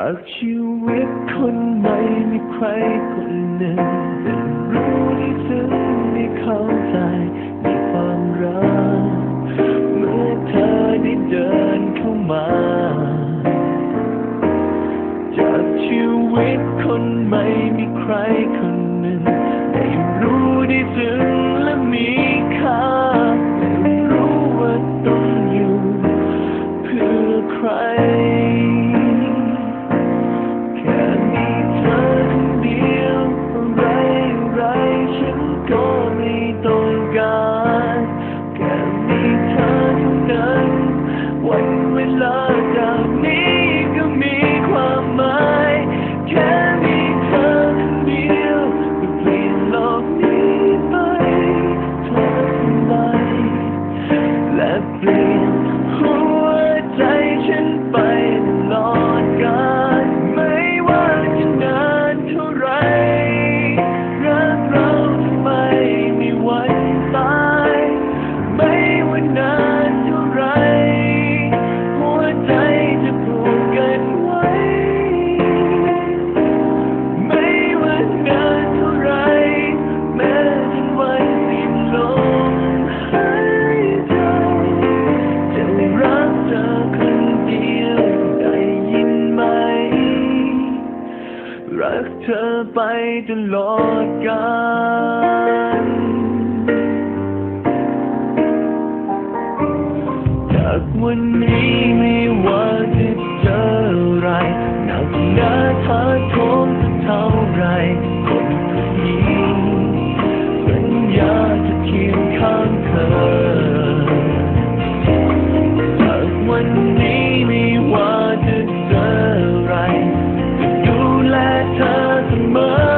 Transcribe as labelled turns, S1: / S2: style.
S1: จากชีวิตคนใหม่มีใครคนหนึ่งได้รู้ที่ซึ้งได้เข้าใจในความรัก เมื่อเธอได้เดินเข้ามา จากชีวิตคนใหม่มีใครคนหนึ่งได้รู้ได้ซึ้งและมีค่า วันเไปตลอดกาลจากวันนี้ไม่ว่าจะเจออะไรหนักหนาท้าทมเท่าไรคนนี้สัญญาจะเคียงข้างเธอจากวันนี้ไม่ว่าจะเจออะไรจะดูแลเธอ much.